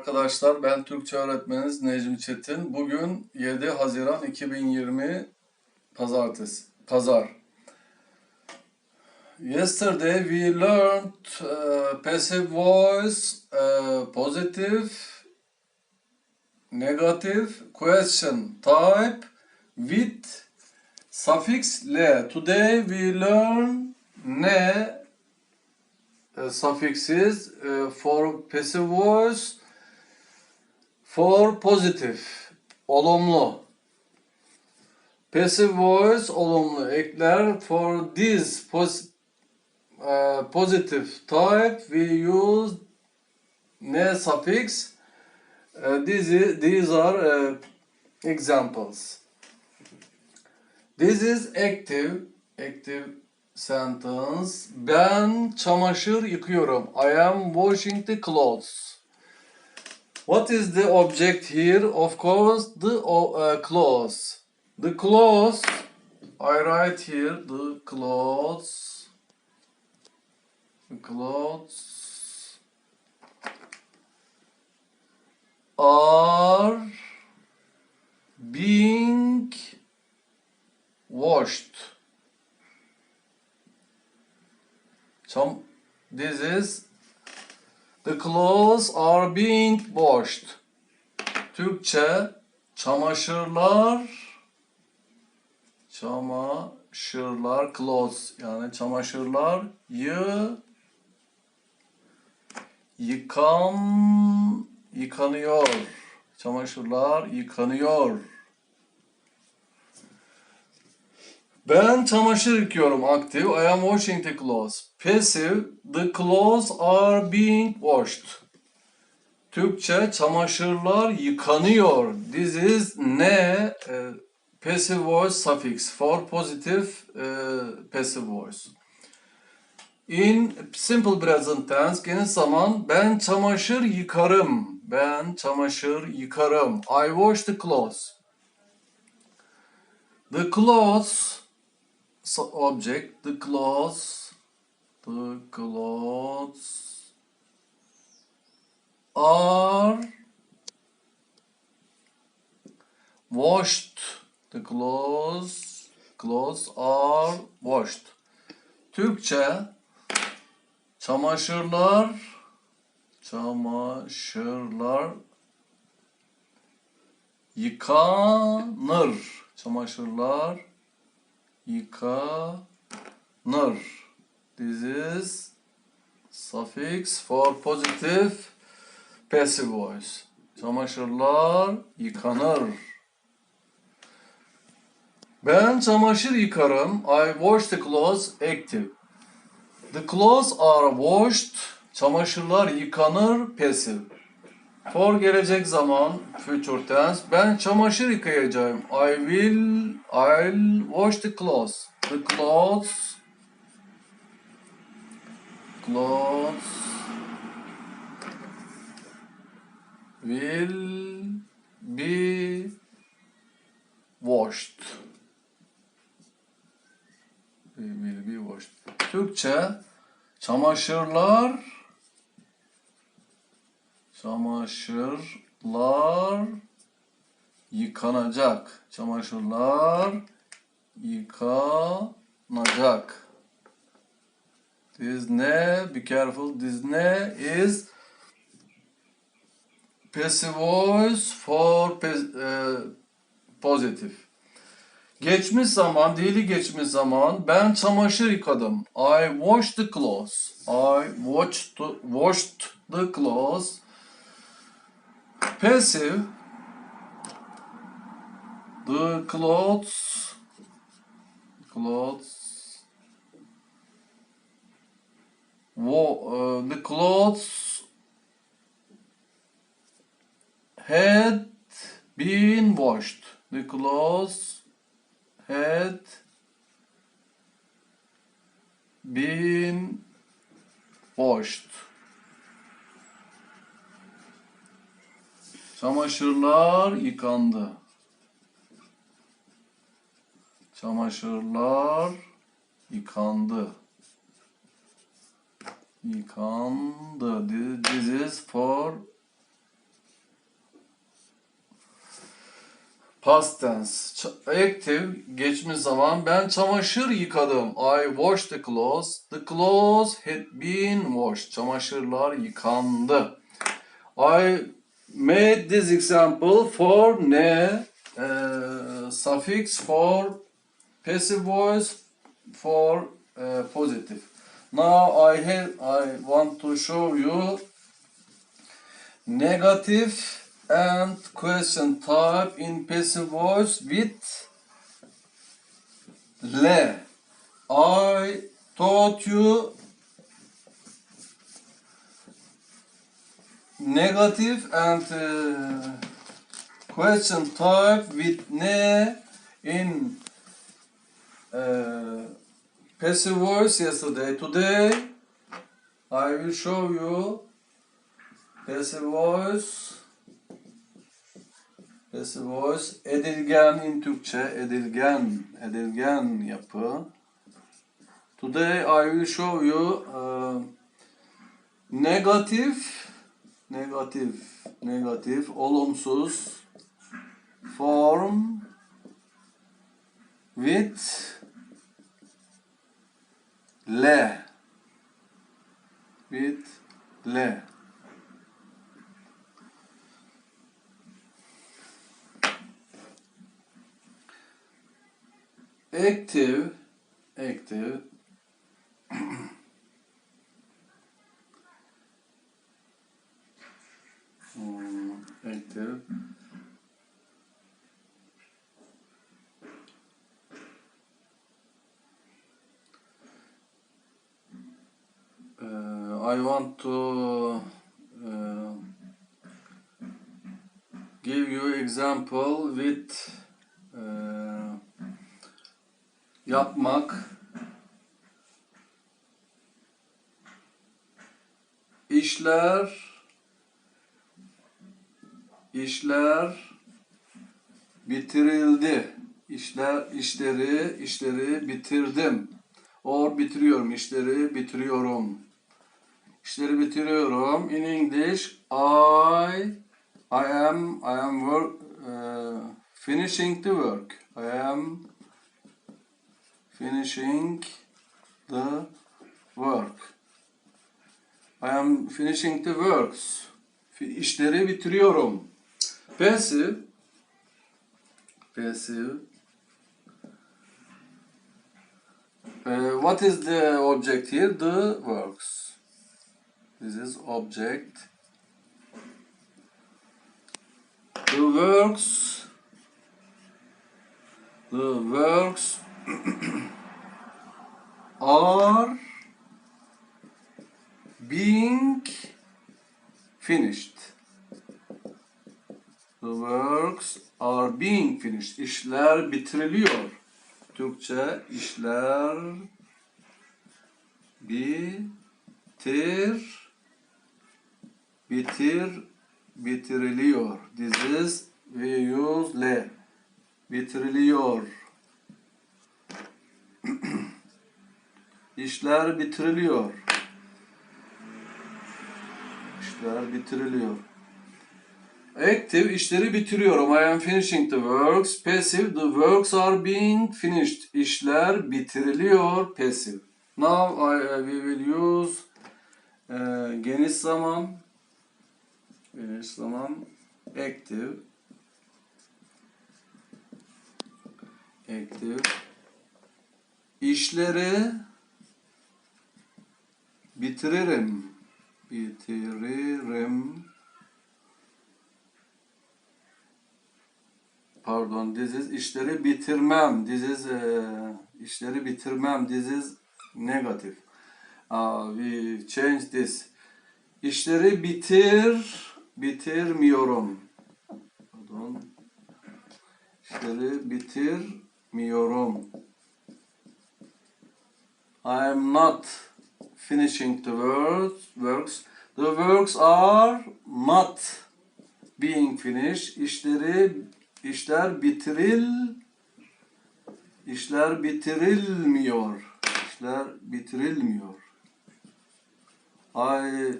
Arkadaşlar ben Türkçe öğretmeniz Necmi Çetin. Bugün 7 Haziran 2020 Pazartesi. Pazar. Yesterday we learned uh, passive voice, uh, positive, negative question type with suffix le. Today we learn ne uh, suffixes uh, for passive voice for positive olumlu passive voice olumlu ekler for this pos uh, positive type we use ne suffix uh, these, these are uh, examples this is active active sentence. Ben çamaşır yıkıyorum. I am washing the clothes. What is the object here? Of course, the uh, clothes. The clothes. I write here the clothes. The clothes are being washed. Some this is the clothes are being washed. Türkçe çamaşırlar çamaşırlar clothes yani çamaşırlar yı yıkan yıkanıyor. Çamaşırlar yıkanıyor. Ben çamaşır yıkıyorum aktif. I am washing the clothes. Passive, the clothes are being washed. Türkçe çamaşırlar yıkanıyor. This is ne e, passive voice suffix for positive e, passive voice. In simple present tense geniş zaman ben çamaşır yıkarım. Ben çamaşır yıkarım. I wash the clothes. The clothes object the clothes the clothes are washed. The clothes clothes are washed. Türkçe çamaşırlar çamaşırlar yıkanır. Çamaşırlar yıkanır. This is suffix for positive passive voice. Çamaşırlar yıkanır. Ben çamaşır yıkarım. I wash the clothes active. The clothes are washed. Çamaşırlar yıkanır passive. For gelecek zaman future tense. Ben çamaşır yıkayacağım. I will I'll wash the clothes. The clothes clothes will be washed. Will be washed. Türkçe çamaşırlar Çamaşırlar yıkanacak. Çamaşırlar yıkanacak. This ne, be careful. This ne is passive voice for e, positive. Geçmiş zaman, dili geçmiş zaman. Ben çamaşır yıkadım. I washed the clothes. I watched washed the clothes. Passive. The clothes. Clothes. Wo, uh, the clothes had been washed. The clothes had been washed. Çamaşırlar yıkandı. Çamaşırlar yıkandı. Yıkandı. This is for Past tense. Active geçmiş zaman. Ben çamaşır yıkadım. I washed the clothes. The clothes had been washed. Çamaşırlar yıkandı. I made this example for ne uh, suffix for passive voice for uh, positive. Now I have I want to show you negative and question type in passive voice with le. I taught you negative and uh, question type with ne in uh, passive voice yesterday. Today I will show you passive voice passive voice edilgen in Türkçe edilgen edilgen yapı. Today I will show you uh, negative negatif, negatif, olumsuz form with le with le active active Active Uh, I want to uh, give you example with uh, yapmak işler işler bitirildi. İşler işleri işleri bitirdim. Or bitiriyorum. İşleri bitiriyorum. İşleri bitiriyorum in English. I I am I am work uh, finishing the work. I am finishing the work. I am finishing the works. İşleri bitiriyorum passive passive Uh, what is the object here? The works. This is object. The works. The works are being finished. The works are being finished. İşler bitiriliyor. Türkçe işler bitir bitir bitiriliyor. This is we use le. Bitiriliyor. İşler bitiriliyor. İşler bitiriliyor. Active işleri bitiriyorum. I am finishing the works. Passive the works are being finished. İşler bitiriliyor. Passive. Now I, uh, we will use uh, geniş zaman. Geniş zaman. Active. Active. İşleri bitiririm. Bitiririm. Pardon, this is işleri bitirmem. This is eee, işleri bitirmem. This is negative. Uh, we change this. İşleri bitir, bitirmiyorum. Pardon. İşleri bitirmiyorum. I am not finishing the works. The works are not being finished. İşleri işler bitiril işler bitirilmiyor. İşler bitirilmiyor. I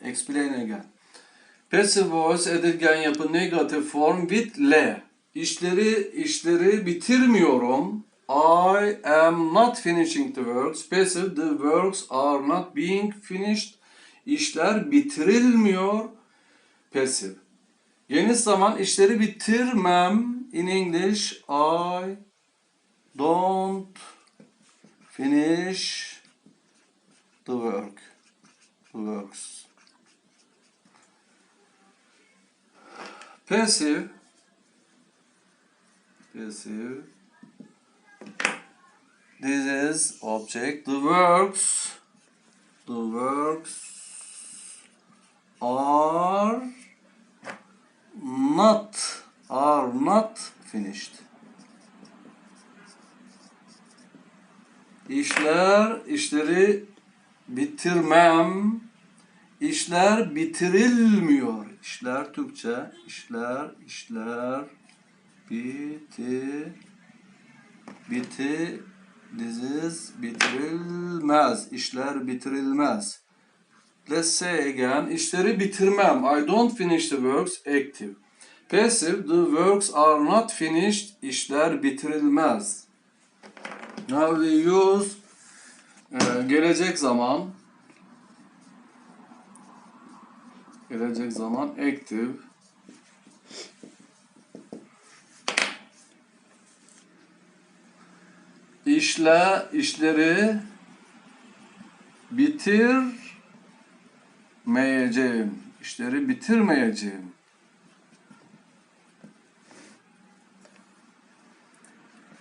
explain again. Passive voice edilgen yapı negative form with le. işleri işleri bitirmiyorum. I am not finishing the works. Passive the works are not being finished. İşler bitirilmiyor. Passive. Geniş zaman işleri bitirmem. In English I don't finish the work. The works. Passive. Passive. This is object. The works. The works are not are not finished. İşler, işleri bitirmem. İşler bitirilmiyor. İşler Türkçe. İşler, işler biti biti diziz bitirilmez. İşler bitirilmez. Let's say again. İşleri bitirmem. I don't finish the works active. Passive. The works are not finished. İşler bitirilmez. Now we use e, gelecek zaman. Gelecek zaman active. İşle işleri bitirmeyeceğim. İşleri bitirmeyeceğim.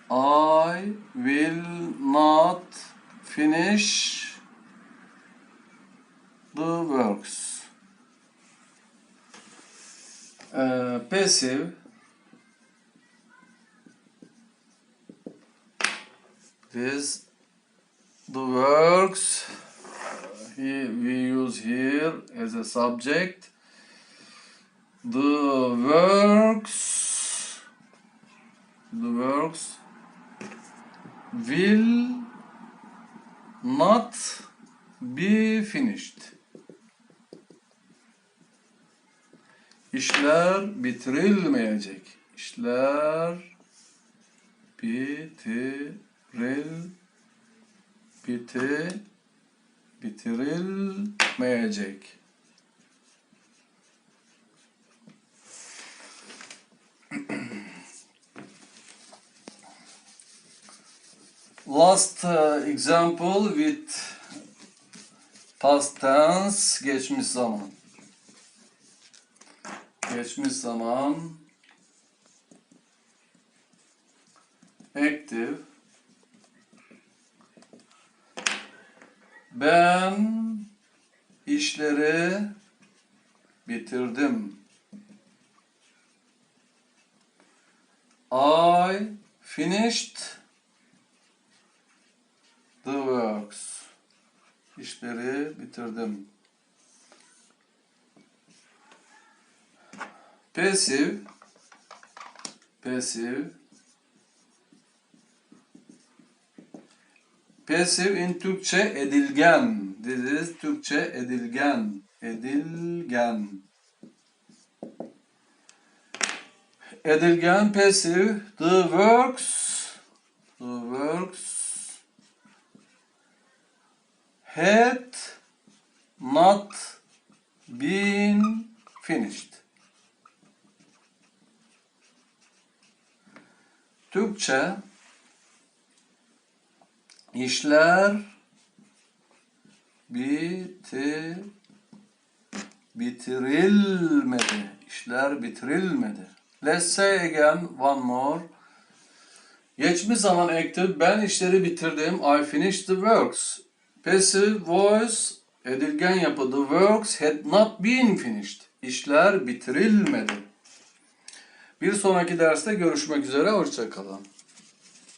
I will not finish the works. Ee, passive is the works he, we use here as a subject. The works the works will not be finished. İşler bitirilmeyecek. İşler bitiril biti bitirilmeyecek. Last uh, example with past tense geçmiş zaman. Geçmiş zaman active Ben işleri bitirdim. I finished the works. İşleri bitirdim. Passive passive Passive in Türkçe edilgen. This is Türkçe edilgen. Edilgen. Edilgen passive. The works. The works had not been finished. Türkçe İşler biti bitirilmedi. İşler bitirilmedi. Let's say again one more. Geçmiş zaman active ben işleri bitirdim. I finished the works. Passive voice edilgen yapı the works had not been finished. İşler bitirilmedi. Bir sonraki derste görüşmek üzere. Hoşçakalın.